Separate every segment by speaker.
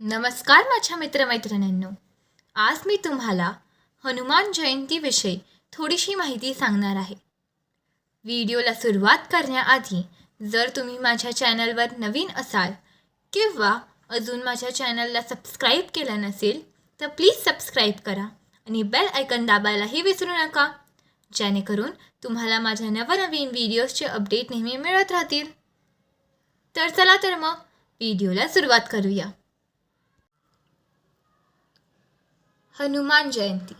Speaker 1: नमस्कार माझ्या मित्रमैत्रिणींनो. आज मी तुम्हाला हनुमान जयंतीविषयी थोडीशी माहिती सांगणार आहे. व्हिडिओला सुरुवात करण्याआधी जर तुम्ही माझ्या चॅनलवर नवीन असाल किंवा अजून माझ्या चॅनलला सबस्क्राईब केलं नसेल तर प्लीज सबस्क्राईब करा आणि बेल आयकन दाबायलाही विसरू नका जेणेकरून तुम्हाला माझ्या नवनवीन व्हिडिओजचे अपडेट नेहमी मिळत राहतील. तर चला तर मग व्हिडिओला सुरुवात करूया. हनुमान जयंती.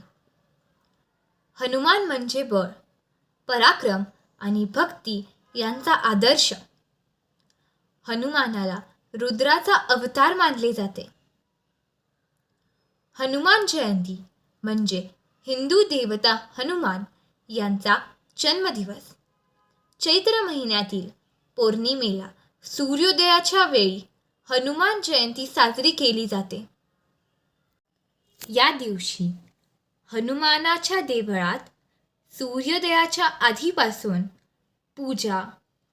Speaker 1: हनुमान म्हणजे बळ पराक्रम आणि भक्ती यांचा आदर्श. हनुमानाला रुद्राचा अवतार मानले जाते. हनुमान जयंती म्हणजे हिंदू देवता हनुमान यांचा जन्मदिवस. चैत्र महिन्यातील पौर्णिमेला सूर्योदयाच्या वेळी हनुमान जयंती साजरी केली जाते. या दिवशी हनुमानाच्या देवळात सूर्योदयाच्या आधीपासून पूजा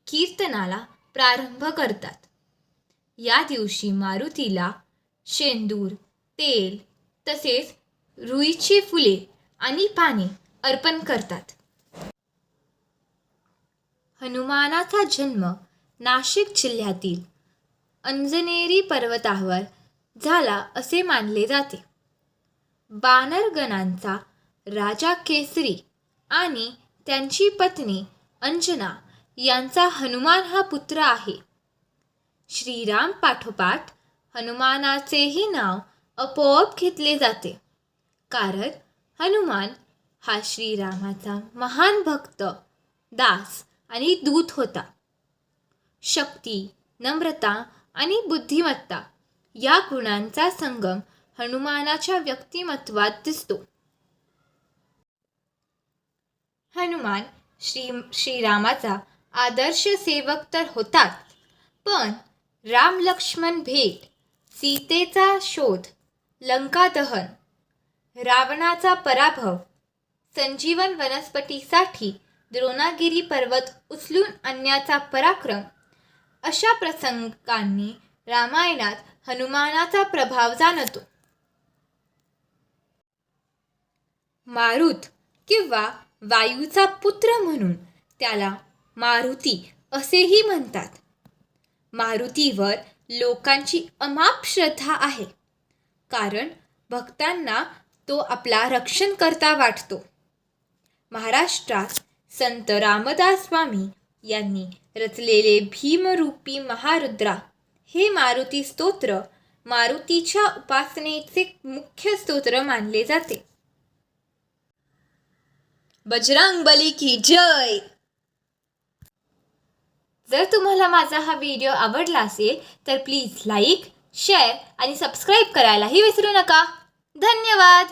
Speaker 1: कीर्तनाला प्रारंभ करतात. या दिवशी मारुतीला शेंदूर तेल तसेच रुईची फुले आणि पाने अर्पण करतात. हनुमानाचा जन्म नाशिक जिल्ह्यातील अंजनेरी पर्वतावर झाला असे मानले जाते. बानरगणांचा राजा केसरी आणि त्यांची पत्नी अंजना यांचा हनुमान हा पुत्र आहे. श्रीराम पाठोपाठ हनुमानाचेही नाव आपोआप घेतले जाते. कारण हनुमान हा श्रीरामाचा महान भक्त दास आणि दूत होता. शक्ती नम्रता आणि बुद्धिमत्ता या गुणांचा संगम हनुमानाच्या व्यक्तिमत्वात दिसतो. हनुमान श्री श्रीरामाचा आदर्श सेवक तर होतात पण राम लक्ष्मण भेट सीतेचा शोध लंका दहन रावणाचा पराभव संजीवन वनस्पतीसाठी द्रोणागिरी पर्वत उचलून आणण्याचा पराक्रम अशा प्रसंगांनी रामायणात हनुमानाचा प्रभाव जाणवतो. मारुत किंवा वायूचा पुत्र म्हणून त्याला मारुती असेही म्हणतात. मारुतीवर लोकांची अमाप श्रद्धा आहे. कारण भक्तांना तो आपला रक्षण करता वाटतो. महाराष्ट्रात संत रामदास स्वामी यांनी रचलेले भीमरूपी महारुद्रा हे मारुती स्तोत्र मारुतीच्या उपासनेचे मुख्य स्तोत्र मानले जाते. बजरंग बली की जय. जर तुम्हाला माझा हा व्हिडिओ आवडला असेल तर प्लीज लाईक शेअर आणि सबस्क्राईब करायलाही विसरू नका. धन्यवाद.